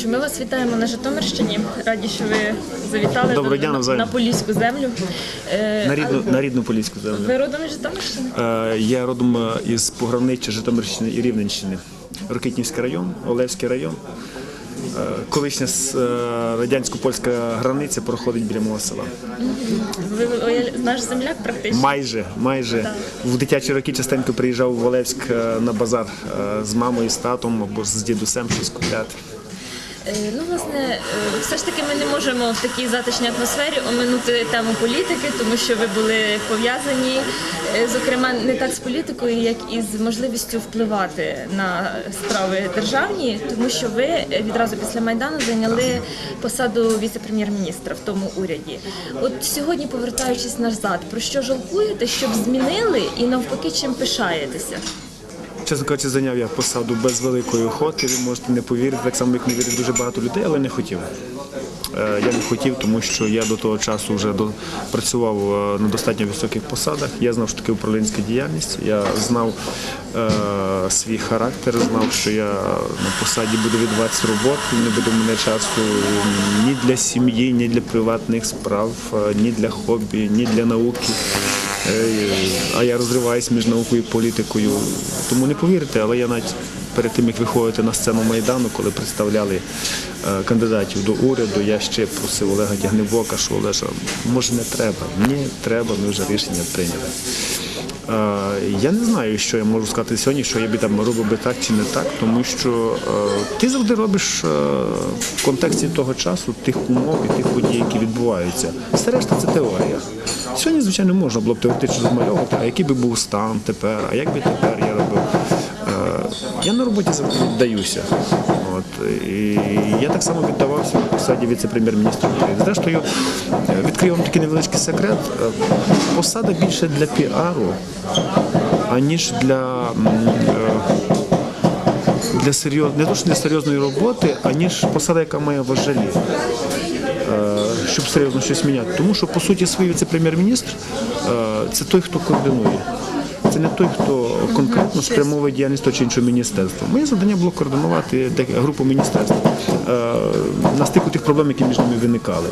Олександр ми вас вітаємо на Житомирщині. Раді, що ви завітали Доброго до- дня, навзаєм. на Поліську землю. Е, На рідну, на рідну поліську землю. Ви родом із Житомирщини? Е, Я родом е, із пограниччя Житомирщини і Рівненщини. Рокитнівський район, Олевський район. Е, Колишня с- е, радянсько-польська границя проходить біля мого села. Ви ви наш земляк практично. Майже, майже в дитячі роки частенько приїжджав в Олевськ е, на базар е, з мамою, з татом або з дідусем щось купляти. Е, Ну, власне, е, все ж таки ми не можемо в такій затишній атмосфері оминути тему політики, тому що ви були пов'язані, е, зокрема, не так з політикою, як і з можливістю впливати на справи державні, тому що ви відразу після майдану зайняли посаду віце-прем'єр-міністра в тому уряді. От сьогодні, повертаючись назад, про що жалкуєте, щоб змінили і навпаки, чим пишаєтеся? Чесно кажучи, зайняв я посаду без великої охоти. Ви можете не повірити, так само як не вірить дуже багато людей, але не хотів. Е, Я не хотів, тому що я до того часу вже до- працював е, на достатньо високих посадах. Я знав, що таке управлінська діяльність. Я знав е, свій характер, знав, що я на посаді буду відбуватися роботи, не буде в мене часу ні для сім'ї, ні для приватних справ, е, ні для хобі, ні для науки. А я розриваюсь між наукою і політикою. Тому не повірите, але я навіть перед тим, як виходити на сцену Майдану, коли представляли е, кандидатів до уряду, я ще просив Олега Тягнебока, що Олежа, може не треба. Ні, треба, ми вже рішення прийняли. Е, Я не знаю, що я можу сказати сьогодні, що я би там робив би так чи не так, тому що е, ти завжди робиш е, в контексті того часу, тих умов і тих подій, які відбуваються. Все решта це теорія. Сьогодні, звичайно, можна було б теоретично змальовувати, а який би був стан тепер, а як би тепер я робив. Я на роботі завжди віддаюся. Я так само віддавався на посаді віце-прем'єр-міністра України. Зрештою, е, відкрию вам такий невеличкий секрет. Е, Посада більше для піару, аніж для. е, Для серйоз... не то, що для серйозної роботи, аніж посада, яка має важелі, щоб серйозно щось міняти. Тому що, по суті, свій віце-прем'єр-міністр це той, хто координує. Не той, хто конкретно спрямовує діяльність того чи іншого міністерства. Моє завдання було координувати групу міністерств на стику тих проблем, які між ними виникали.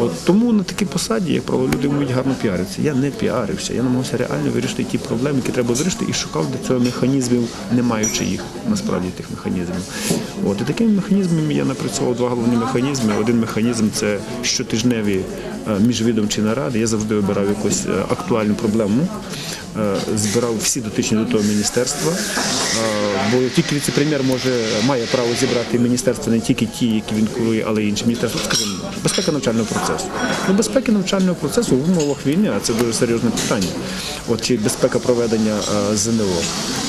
От, тому на такій посаді, як правило, люди вміють гарно піаритися. Я не піарився, я намагався реально вирішити ті проблеми, які треба вирішити, і шукав для цього механізмів, не маючи їх насправді тих механізмів. От і такими механізмами я напрацював два головні механізми. Один механізм це щотижневі е, міжвідомчі наради. Я завжди вибирав якусь е, актуальну проблему. е, Збирав всі дотичні до того міністерства, е, бо тільки віце-прем'єр може має право зібрати міністерство не тільки ті, які він курує, але й інші міністерства. Скажімо, безпека навчального процесу. Ну, безпеки навчального процесу в умовах війни, а це дуже серйозне питання. От чи безпека проведення е, ЗНО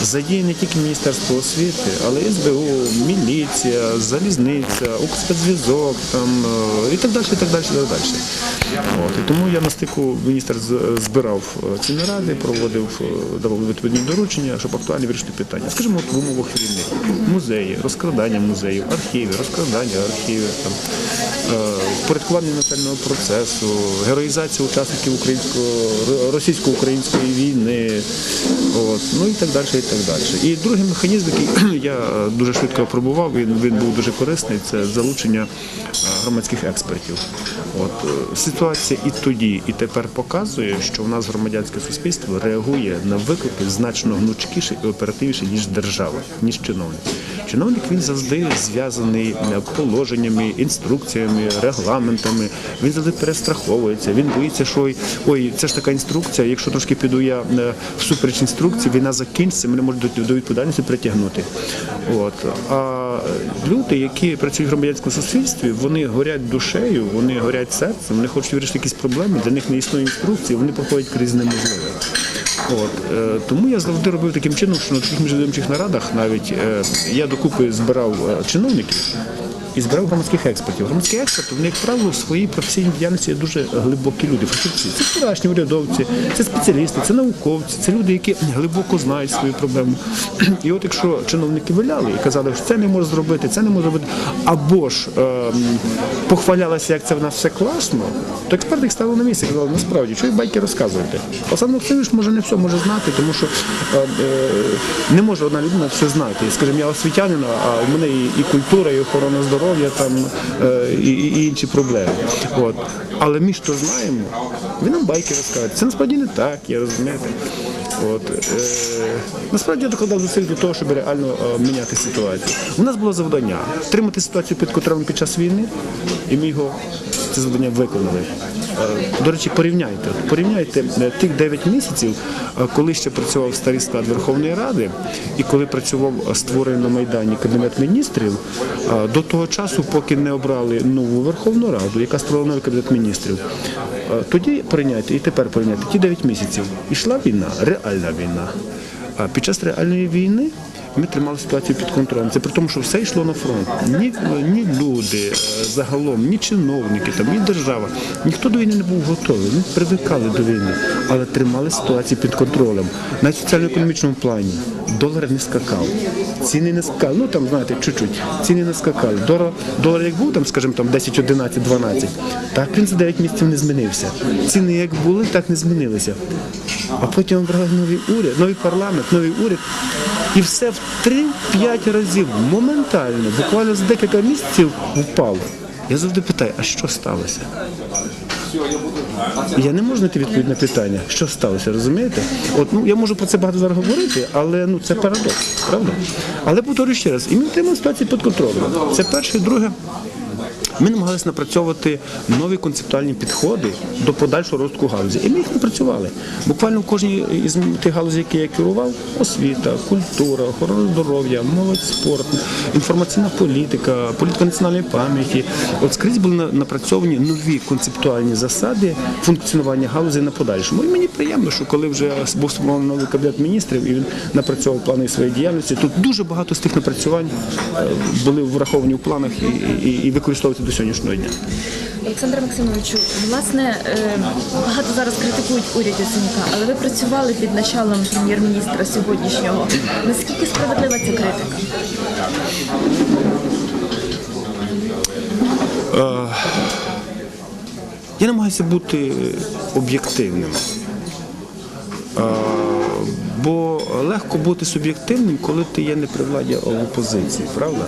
задіє не тільки Міністерство освіти, але й СБУ, міліція, залізниця, Укрспецзв'язок там е, і так далі, і так далі, і так далі. От, і тому я на стику міністр збирав е, ці наради, проводив, е, давав відповідні доручення, щоб актуально вирішити питання. Скажімо, от в умовах війни музеї, розкрадання музеїв, архіви, розкрадання архівів, там, е, впорядкування навчального процесу, героїзація учасників російсько-української війни, от, ну і так далі, і так далі. І другий механізм, який я дуже швидко опробував, він, він був дуже корисний, це залучення громадських експертів. От ситуація і тоді, і тепер показує, що в нас громадянське суспільство реагує на виклики значно гнучкіше і оперативніше, ніж держава, ніж чиновник. Чиновник він завжди зв'язаний положеннями, інструкціями, регламентами. Він завжди перестраховується. Він боїться, що ой, це ж така інструкція. Якщо трошки піду я е, всупереч інструкції, війна закінчиться, мене можуть до відповідальності притягнути. От а люди, які працюють в громадянському суспільстві, вони горять душею, вони горять серцем, вони хочуть вирішити якісь проблеми. Для них не існує інструкції, вони проходять крізь неможливе. От, е, тому я завжди робив таким чином, що на таких міжвідомчих нарадах навіть е, я докупи збирав е, чиновників і збирав громадських експертів. Громадські експерти, вони, як правило, в своїй професійній діяльності дуже глибокі люди, фахівці. Це вчорашні урядовці, це спеціалісти, це науковці, це люди, які глибоко знають свою проблему. І от якщо чиновники виляли і казали, що це не може зробити, це не може зробити, або ж ем, похвалялися, як це в нас все класно, то експерти їх ставили на місце і казали, насправді, що ви байки розказуєте? Олександр Олексійович може не все може знати, тому що е, е, не може одна людина все знати. Скажімо, я освітянин, а у мене і, і культура, і охорона здоров'я, там е, і, і інші проблеми. От. Але ми що знаємо, він нам байки розкаже. Це насправді не так, я розумієте. От, е, насправді я докладав зусиль до того, щоб реально е, міняти ситуацію. У нас було завдання тримати ситуацію під контролем під час війни, і ми його це завдання виконали. Е, До речі, порівняйте. Порівняйте е, тих 9 місяців, е, коли ще працював старий склад Верховної Ради, і коли працював створений на Майдані Кабінет міністрів, до того часу, поки не обрали нову Верховну Раду, яка створила новий Кабінет міністрів. Тоді порівняйте і тепер порівняйте ті 9 місяців. Ішла війна, реальна війна. А під час реальної війни ми тримали ситуацію під контролем. Це при тому, що все йшло на фронт. Ні, ні люди е, загалом, ні чиновники, там, ні держава. Ніхто до війни не був готовий. Ми привикали до війни, але тримали ситуацію під контролем. На соціально-економічному плані долар не скакав. Ціни не скакали. Ну там, знаєте, чуть-чуть. Ціни не скакали. Долар, долар як був, там, скажімо, там 10, 11, 12, так він за 9 місяців не змінився. Ціни як були, так не змінилися. А потім обрали новий уряд, новий парламент, новий уряд. І все в 3-5 разів моментально, буквально за декілька місяців впало. Я завжди питаю, а що сталося? Я не можу знайти відповідь на питання, що сталося, розумієте? От ну я можу про це багато зараз говорити, але ну це парадокс, правда? Але повторюю ще раз, і ми тримали ситуацію під контролем. Це перше, друге. Ми намагалися напрацьовувати нові концептуальні підходи до подальшого розвитку галузі. І ми їх напрацювали. Буквально в кожній із тих галузей, які я керував, освіта, культура, охорона здоров'я, молодь, спорт, інформаційна політика, політика національної пам'яті. От скрізь були напрацьовані нові концептуальні засади функціонування галузі на подальшому. І мені приємно, що коли вже був сформований новий кабінет міністрів і він напрацьовував плани своєї діяльності, тут дуже багато з тих напрацювань е, були враховані в планах і, і, і використовуються до сьогоднішнього дня. Олександре Максимовичу, власне, е, багато зараз критикують уряд Яценюка, але ви працювали під началом прем'єр-міністра сьогоднішнього. Наскільки справедлива ця критика? Я намагаюся бути об'єктивним. Е, Бо легко бути суб'єктивним, коли ти є не при владі, а в опозиції, правда?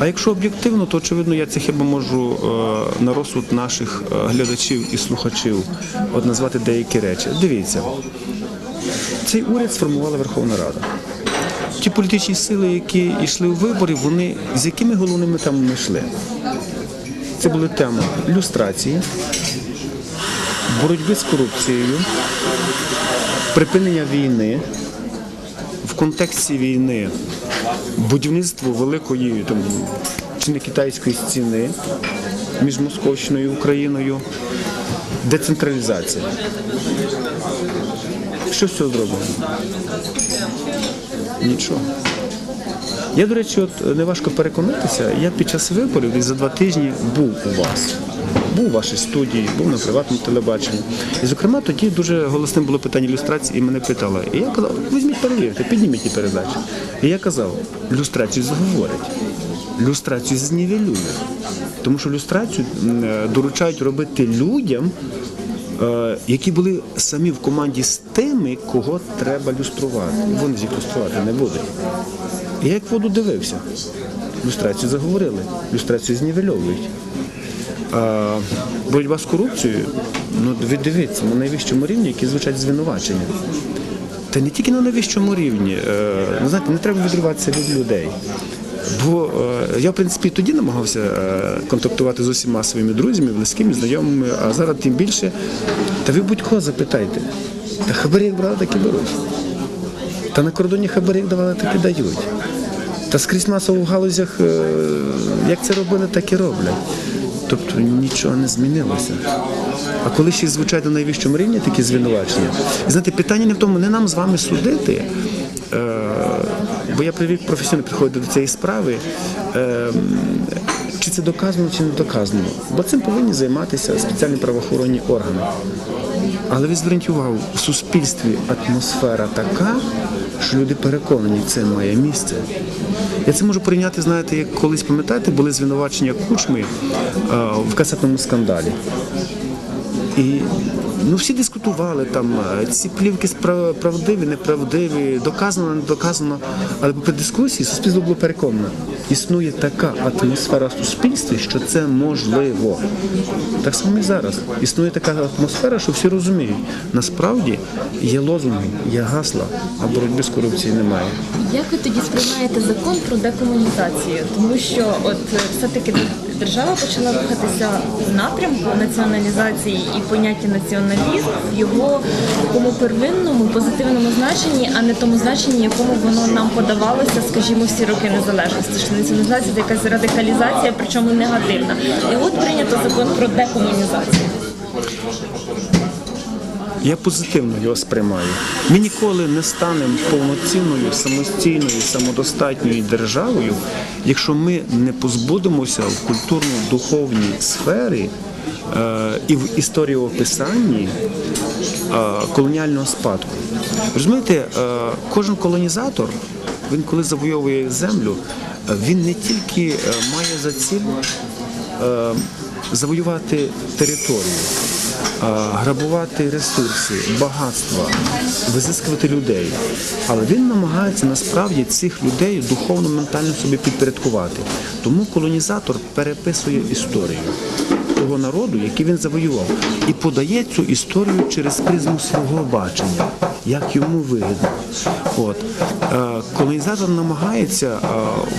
А якщо об'єктивно, то очевидно я це хіба можу е, на розсуд наших е, глядачів і слухачів от назвати деякі речі. Дивіться, цей уряд сформувала Верховна Рада. Ті політичні сили, які йшли у вибори, вони з якими головними темами йшли? Це були теми люстрації, боротьби з корупцією, припинення війни, в контексті війни будівництво великої там, чи не китайської стіни між Московщиною і Україною, децентралізація. Що з цього зроблено? Нічого. Я, до речі, от неважко переконатися, я під час виборів десь за два тижні був у вас. Був у вашій студії, був на приватному телебаченні. І, зокрема, тоді дуже голосним було питання ілюстрації, і мене питали. І я казав, візьміть перевірте, підніміть ті передачі. І я казав, люстрацію заговорять, люстрацію знівелюють. Тому що люстрацію е, доручають робити людям, е, які були самі в команді з тими, кого треба люструвати. Вони ж їх люструвати не будуть. Я як воду дивився. Люстрацію заговорили, люстрацію знівельовують. А боротьба з корупцією, ну ви дивіться, на найвищому рівні, які звучать звинувачення. Та не тільки на найвищому рівні. Е, Ну, знаєте, не треба відриватися від людей. Бо е, я, в принципі, тоді намагався е, контактувати з усіма своїми друзями, близькими, знайомими, а зараз тим більше. Та ви будь-кого запитайте. Та хабарі як брали, так і беруть. Та на кордоні хабарі як давали, так і дають. Та скрізь масово в галузях, е, як це робили, так і роблять. Тобто нічого не змінилося. А коли ще звучать на найвищому рівні такі звинувачення, і знаєте, питання не в тому, не нам з вами судити. Е, бо я привик професійно підходити до цієї справи. Е, чи це доказано, чи не доказано. Бо цим повинні займатися спеціальні правоохоронні органи. Але ви зверніть увагу, в суспільстві атмосфера така, що люди переконані, це має місце. Я це можу прийняти, знаєте, як колись пам'ятаєте, були звинувачення кучми е, в касетному скандалі. І ну, всі дискутували там, ці плівки правдиві, неправдиві, доказано, не доказано. Але при дискусії суспільство було переконано. Існує така атмосфера в суспільстві, що це можливо. Так само і зараз. Існує така атмосфера, що всі розуміють. Насправді є лозунги, є гасла, а боротьби з корупцією немає. Як ви тоді сприймаєте закон про декомунізацію? Тому що от все-таки держава почала рухатися в напрямку націоналізації і поняття націоналізм в його такому первинному позитивному значенні, а не тому значенні, якому воно нам подавалося, скажімо, всі роки незалежності. Що націоналізація це якась радикалізація, причому негативна. І от прийнято закон про декомунізацію. Я позитивно його сприймаю. Ми ніколи не станемо повноцінною, самостійною, самодостатньою державою, якщо ми не позбудемося в культурно-духовній сфері е, і в історіописанні е, колоніального спадку. Розумієте, е, кожен колонізатор, він коли завойовує землю, він не тільки має за ціль завоювати територію грабувати ресурси, багатства, визискувати людей. Але він намагається насправді цих людей духовно, ментально собі підпорядкувати. Тому колонізатор переписує історію того народу, який він завоював, і подає цю історію через призму свого бачення, як йому вигідно. От. Е, Колонізатор намагається е,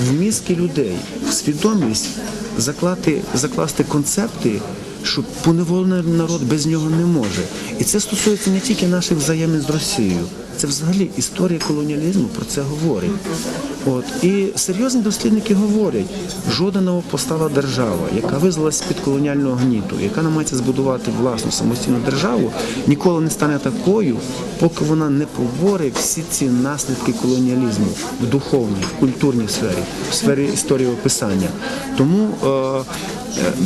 в мізки людей, в свідомість заклати, закласти концепти, що поневолений народ без нього не може. І це стосується не тільки наших взаємин з Росією. Це взагалі історія колоніалізму про це говорить. От і серйозні дослідники говорять, жодна новопостала держава, яка визвалася під колоніального гніту, яка намагається збудувати власну самостійну державу, ніколи не стане такою, поки вона не поборе всі ці наслідки колоніалізму в духовній, в культурній сфері, в сфері історії описання. Тому е,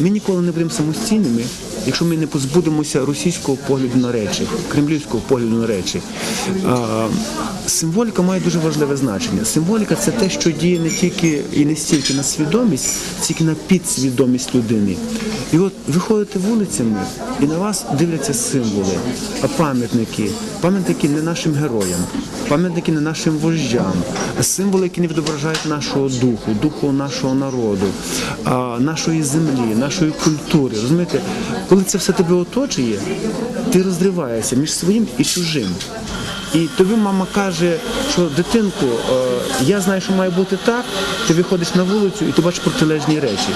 ми ніколи не будемо самостійними, якщо ми не позбудемося російського погляду на речі, кремлівського погляду на речі. Символіка має дуже важливе значення. Символіка це те, що діє не тільки і не стільки на свідомість, стільки на підсвідомість людини. І от ви ходите вулицями, і на вас дивляться символи, пам'ятники, пам'ятники не нашим героям, пам'ятники не нашим вождям, символи, які не відображають нашого духу, духу нашого народу, нашої землі, нашої культури. Розумієте, коли це все тебе оточує, ти розриваєшся між своїм і чужим. І тобі мама каже, що дитинку, е, я знаю, що має бути так. Ти виходиш на вулицю і ти бачиш протилежні речі.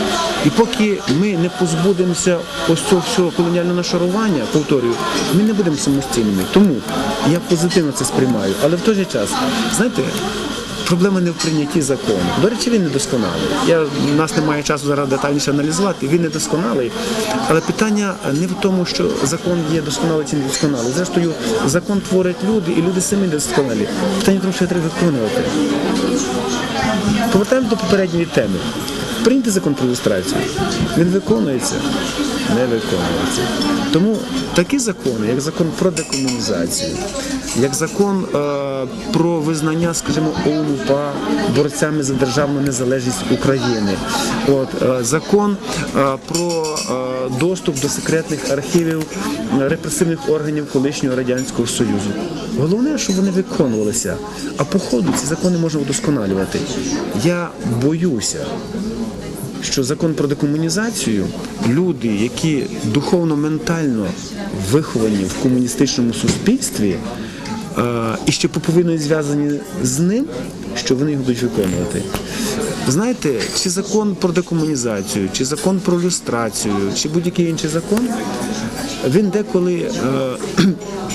І поки ми не позбудемося ось цього всього колоніального нашарування, повторюю, ми не будемо самостійними. Тому я позитивно це сприймаю. Але в той же час, знаєте. Проблема не в прийнятті закону. До речі, він недосконалий. Я, у нас немає часу зараз детальніше аналізувати. Він недосконалий. Але питання не в тому, що закон є досконалий чи недосконалий. Зрештою, закон творять люди, і люди самі досконалі. Питання в тому, що треба виконувати. Повертаємось до попередньої теми. Прийнятий закон про ілюстрацію. Він виконується, не виконується. Тому такі закони, як закон про декомунізацію, як закон е, про визнання, скажімо, ОУН-УПА борцями за державну незалежність України, от е, закон е, про е, доступ до секретних архівів е, репресивних органів колишнього радянського союзу. Головне, щоб вони виконувалися. А по ходу ці закони можна удосконалювати. Я боюся що закон про декомунізацію люди, які духовно-ментально виховані в комуністичному суспільстві е, і ще поповинно зв'язані з ним, що вони його будуть виконувати. Знаєте, чи закон про декомунізацію, чи закон про люстрацію, чи будь-який інший закон, він деколи,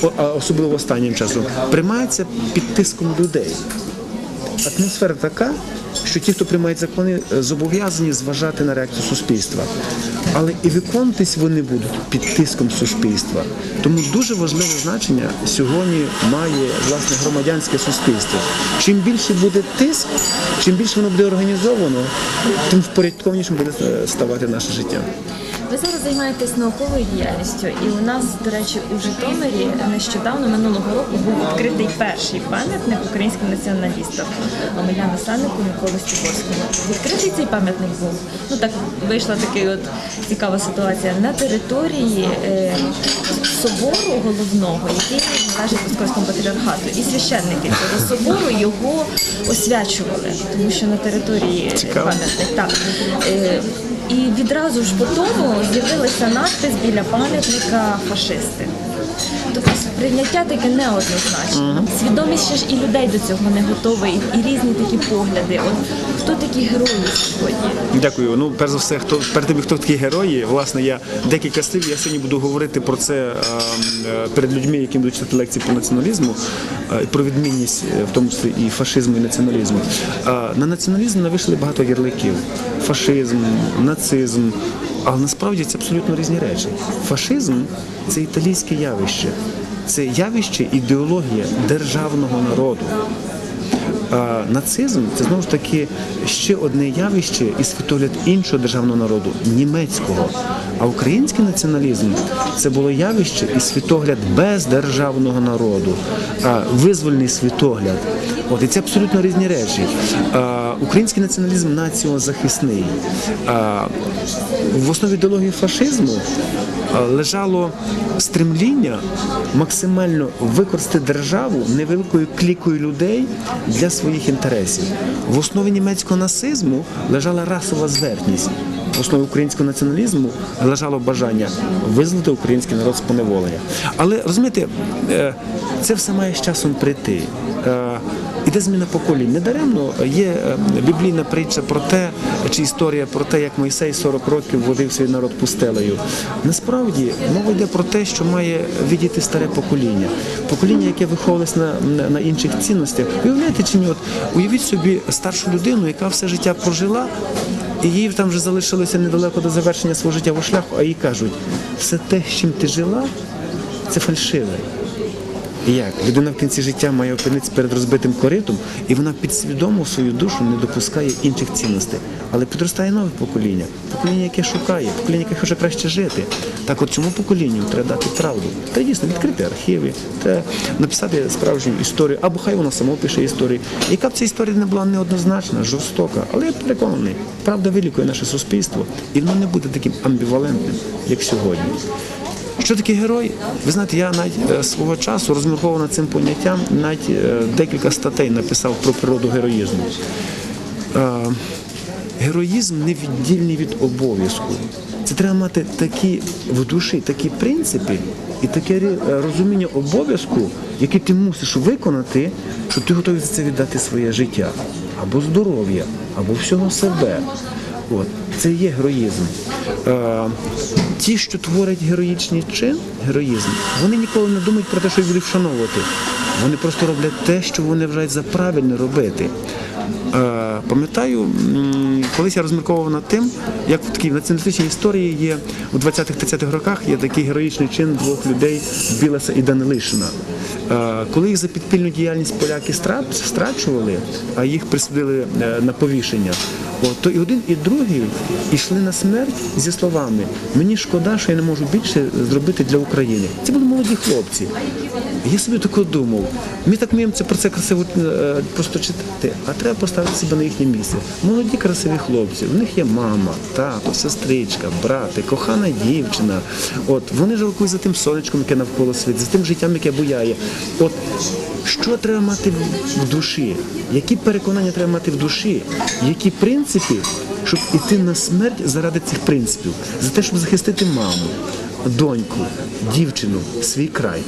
е, особливо останнім часом, приймається під тиском людей. атмосфера така, що ті, хто приймають закони, е, зобов'язані зважати на реакцію суспільства. Але і виконуватись вони будуть під тиском суспільства. Тому дуже важливе значення сьогодні має власне громадянське суспільство. Чим більше буде тиск, чим більше воно буде організовано, тим впорядкованішим буде е, ставати наше життя. Ви зараз займаєтесь науковою діяльністю, і у нас, до речі, у Житомирі нещодавно минулого року був відкритий перший пам'ятник українським націоналістам Омеляну Саннику Миколи Стіборському. Відкритий цей пам'ятник був. Ну так вийшла така от цікава ситуація на території е, собору головного, який належить Московському патріархату. І священники цього собору його освячували, тому що на території пам'ятник так. Е, і відразу ж по тому з'явилася надпис біля пам'ятника фашисти. Тобто сприйняття таке неоднозначне. Свідомість ще ж і людей до цього не готова, і, і різні такі погляди. От хто такі герої сьогодні? Дякую. Ну, перш за все, хто перед тим, хто такі герої, власне, я декілька слів. Я сьогодні буду говорити про це е, е, перед людьми, які будуть читати лекції по націоналізму, е, про відмінність, е, в тому числі і фашизму, і націоналізму. Е, На націоналізм навішали багато ярликів: фашизм, нацизм. Але насправді це абсолютно різні речі. Фашизм це італійське явище, це явище ідеологія державного народу. А нацизм це знову ж таки ще одне явище і світогляд іншого державного народу німецького. А український націоналізм це було явище і світогляд бездержавного народу, а визвольний світогляд. От і це абсолютно різні речі. А, український націоналізм націозахисний. В основі ідеології фашизму лежало стремління максимально використати державу невеликою клікою людей для своїх інтересів. В основі німецького нацизму лежала расова звертність. В основі українського націоналізму лежало бажання визволити український народ з поневолення. Але розумієте, е, це все має з часом прийти. Іде зміна поколінь. Недаремно є е, біблійна притча про те, чи історія про те, як Мойсей 40 років водив свій народ пустелею. Насправді мова йде про те, що має відійти старе покоління, покоління, яке виховувалось на, на, на інших цінностях. Уявляєте чи ні? От уявіть собі старшу людину, яка все життя прожила. І їй там вже залишилося недалеко до завершення свого життєвого шляху, а їй кажуть, все те, з чим ти жила, це фальшиве. І Як людина в кінці життя має опинитися перед розбитим коритом, і вона підсвідомо свою душу не допускає інших цінностей. Але підростає нове покоління, покоління, яке шукає, покоління, яке хоче краще жити. Так от цьому поколінню треба дати правду. Треба дійсно відкрити архіви, треба написати справжню історію, або хай вона сама пише історію. Яка б ця історія не була неоднозначна, жорстока, але я переконаний, правда вилікує наше суспільство, і воно не буде таким амбівалентним, як сьогодні. Що таке герой? Ви знаєте, я навіть е, свого часу розмірковував над цим поняттям, навіть е, декілька статей написав про природу героїзму. Е, Героїзм невіддільний від обов'язку. Це треба мати такі в душі, такі принципи і таке розуміння обов'язку, яке ти мусиш виконати, що ти готовий за це віддати своє життя або здоров'я, або всього себе. От це є героїзм. Е, ті, що творять героїчний чин, героїзм, вони ніколи не думають про те, що їх будуть вшановувати. Вони просто роблять те, що вони вважають за правильне робити. Е, пам'ятаю, колись я розмірковував над тим, як в такій націоналістичній історії є у 20-30-х роках є такий героїчний чин двох людей Білеса і Данилишина. Е, Коли їх за підпільну діяльність поляки страчували, а їх присудили е, на повішення, то і один, і другий йшли на смерть зі словами Мені шкода, що я не можу більше зробити для України. Це були молоді хлопці. Я собі тако думав, ми так вміємо про це красиво е, просто читати, а треба поставити себе на їхнє місце. Молоді красиві хлопці, в них є мама, тато, сестричка, брати, кохана дівчина. От вони жалкують за тим сонечком, яке навколо світ, за тим життям, яке буяє. От що треба мати в душі? Які переконання треба мати в душі? Які принципи, щоб іти на смерть заради цих принципів, за те, щоб захистити маму, доньку, дівчину, свій край.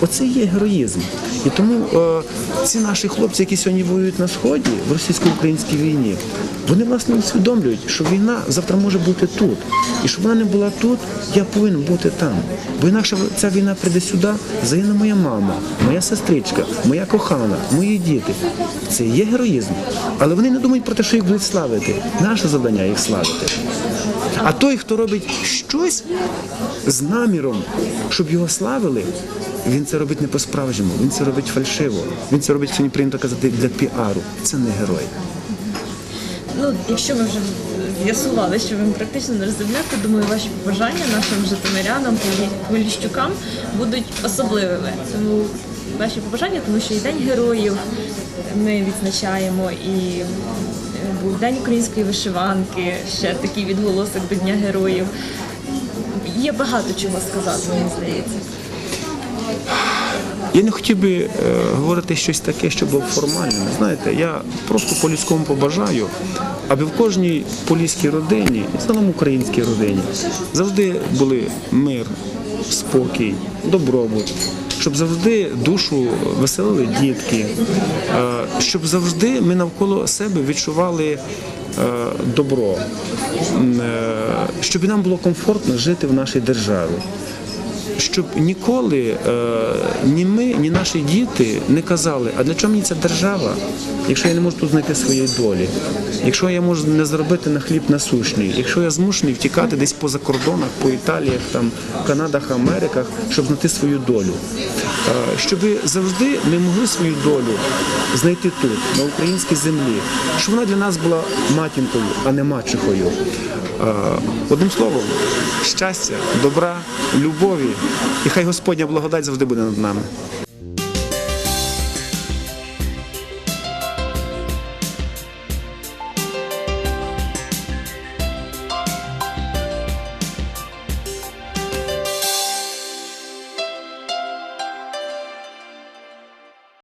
Оце є героїзм. І тому е, ці наші хлопці, які сьогодні воюють на сході в російсько-українській війні, вони власне усвідомлюють, що війна завтра може бути тут. І щоб вона не була тут, я повинен бути там. Бо інакше ця війна прийде сюди, загине моя мама, моя сестричка, моя кохана, мої діти. Це є героїзм. Але вони не думають про те, що їх будуть славити. Наше завдання їх славити. А той, хто робить щось з наміром, щоб його славили, він це робить не по-справжньому, він це робить фальшиво. Він це робить, сьогодні прийнято казати, для піару. Це не герой. Ну, якщо ми вже з'ясували, що ви практично не земляк, то думаю, ваші побажання нашим житомирянам, полі- поліщукам будуть особливими. Тому ваші побажання, тому що і День героїв ми відзначаємо, і е, був День української вишиванки, ще такий відголосок до Дня героїв. Є багато чого сказати, мені здається. Я не хотів би е, говорити щось таке, що було формальним. Знаєте, я просто по-людському побажаю, аби в кожній поліській родині, і загалом українській родині, завжди були мир, спокій, добробут, щоб завжди душу веселили дітки, е, щоб завжди ми навколо себе відчували добро, е, щоб нам було комфортно жити в нашій державі щоб ніколи е, ні ми, ні наші діти не казали, а для чого мені ця держава, якщо я не можу тут знайти своєї долі, якщо я можу не заробити на хліб насущний, якщо я змушений втікати десь по закордонах, по Італіях, там, Канадах, Америках, щоб знайти свою долю. Е, щоб завжди ми могли свою долю знайти тут, на українській землі, щоб вона для нас була матінкою, а не мачехою. Е, Одним словом, щастя, добра, любові, і хай Господня благодать завжди буде над нами.